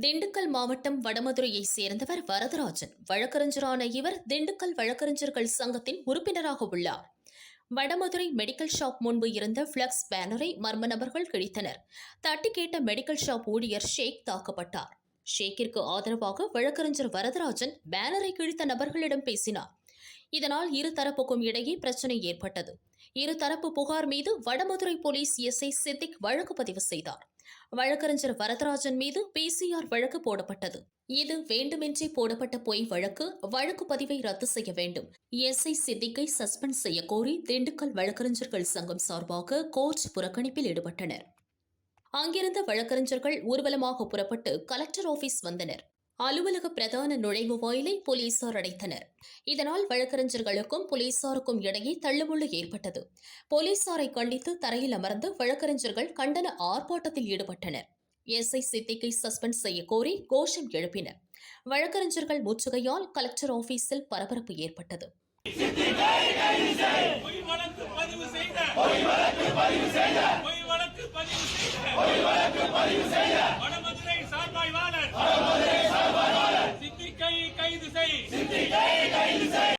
திண்டுக்கல் மாவட்டம் வடமதுரையைச் சேர்ந்தவர் வரதராஜன். வழக்கறிஞரான இவர் திண்டுக்கல் வழக்கறிஞர்கள் சங்கத்தின் உறுப்பினராக உள்ளார். வடமதுரை மெடிக்கல் ஷாப் முன்பு இருந்த ஃபிளக்ஸ் பேனரை மர்ம நபர்கள் கிழித்தனர். தட்டி கேட்ட மெடிக்கல் ஷாப் ஊழியர் ஷேக் தாக்கப்பட்டார். ஷேக்கிற்கு ஆதரவாக வழக்கறிஞர் வரதராஜன் பேனரை கிழித்த நபர்களிடம் பேசினார். இதனால் இரு தரப்புக்கும் இடையே பிரச்சனை ஏற்பட்டது. இருதரப்பு புகார் மீது வடமதுரை போலீஸ் எஸ்ஐ சித்திக் வழக்கு பதிவு செய்தார். வழக்கறிஞர் வரதராஜன் மீது பிசிஆர் வழக்கு போடப்பட்டது. இது வேண்டுமென்றே போடப்பட்ட பொய் வழக்கு. வழக்கு பதிவை ரத்து செய்ய வேண்டும். எஸ்ஐ சித்திக்கை சஸ்பெண்ட் செய்ய கோரி திண்டுக்கல் வழக்கறிஞர்கள் சங்கம் சார்பாக கோர்ட் புறக்கணிப்பில் ஈடுபட்டனர். அங்கிருந்த வழக்கறிஞர்கள் ஊர்வலமாக புறப்பட்டு கலெக்டர் ஆபீஸ் வந்தனர். அலுவலக பிரதான நுழைவு வாயிலை போலீசார் அடைத்தனர். இதனால் வழக்கறிஞர்களுக்கும் போலீசாருக்கும் இடையே தள்ளுமுள்ளு ஏற்பட்டது. போலீசாரை கண்டித்து தரையில் அமர்ந்து வழக்கறிஞர்கள் கண்டன ஆர்ப்பாட்டத்தில் ஈடுபட்டனர். எஸ்ஐ சித்திக்கை சஸ்பெண்ட் செய்ய கோரி கோஷம் எழுப்பினர். வழக்கறிஞர்கள் முற்றுகையால் கலெக்டர் ஆபீஸில் பரபரப்பு ஏற்பட்டது.